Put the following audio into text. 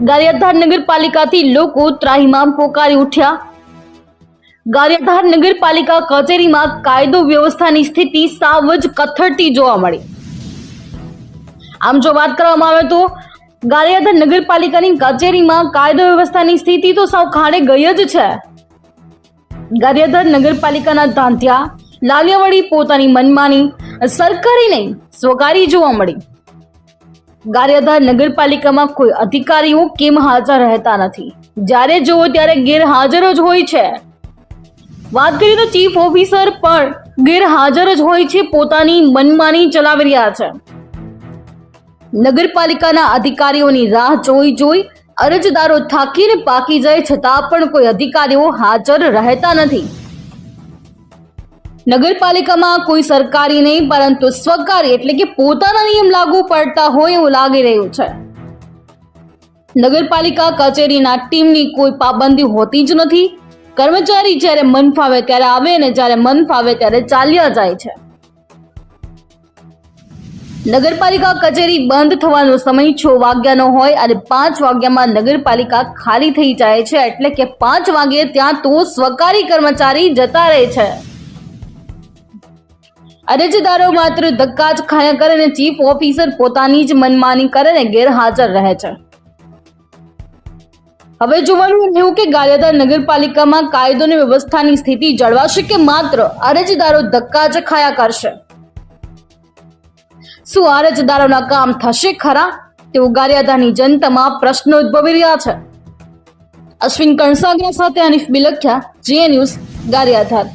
ગારિયાધાર નગરપાલિકાથી લોકો ત્રાહિમામ પોકારી ઉઠ્યા. ગારિયાધાર નગરપાલિકા કચેરીમાં કાયદો વ્યવસ્થાની સ્થિતિ સાવ જ કથળતી જોવા મળી. આમ જો વાત કરવામાં આવે તો ગારિયાધાર નગરપાલિકાની કચેરીમાં કાયદો વ્યવસ્થાની સ્થિતિ તો સાવ ખાડે ગઈ જ છે. ગારિયાધાર નગરપાલિકાના ધાંધ્યા, લાલિયાવાડી પોતાની મનમાની, સરકારી નહીં, સ્વકારી જોવા મળી. ગારિયાધાર નગરપાલિકામાં કોઈ અધિકારીઓ કેમ હાજર રહેતા નથી? જ્યારે જુઓ ત્યારે ગેરહાજર જ હોય છે. વાત કરીએ તો ચીફ ઓફિસર પણ ગેરહાજર જ હોય છે પોતાની મનમાની ચલાવી રહ્યા છે. નગરપાલિકાના અધિકારીઓની રાહ જોઈ જોઈ અરજદારો થાકીને પાકી જાય છતાં પણ કોઈ અધિકારીઓ હાજર રહેતા નથી. નગરપાલિકામાં કોઈ સરકારી નહીં, પરંતુ સ્વકારી એટલે કે પોતાના નિયમ લાગુ પડતા હોય એવું લાગી રહ્યું છે. નગરપાલિકા કચેરીના ટીમની કોઈ પાબંદી હોતી જ નથી. કર્મચારી જ્યારે મન ફાવે ત્યારે આવે અને જ્યારે મન ફાવે ત્યારે ચાલ્યા જાય છે. નગરપાલિકા કચેરી બંધ થવાનો સમય છ વાગ્યાનો હોય અને પાંચ વાગ્યામાં નગરપાલિકા ખાલી થઈ જાય છે એટલે કે પાંચ વાગે ત્યાં તો સ્વકારી કર્મચારી જતા રહે છે. અરજદારો માત્ર ધક્કા જ ખાયા કરે અને ચીફ ઓફિસર પોતાની જ મનમાની કરે ને ગેરહાજર રહે છે. હવે જોવાનું રહ્યું કે ગારિયાધાર નગરપાલિકામાં કાયદો અને વ્યવસ્થાની સ્થિતિ જળવાશે કે માત્ર અરજદારો ધક્કા જ ખાયા કરશે? શું અરજદારોના કામ થશે ખરા? તેવું ગાલિયાદાની જનતામાં પ્રશ્નો ઉદ્ભવી રહ્યા છે. અશ્વિન કણસાગરા સાથે અનિફ બિલખ્યા જીએ ન્યૂઝ ગારિયાધાર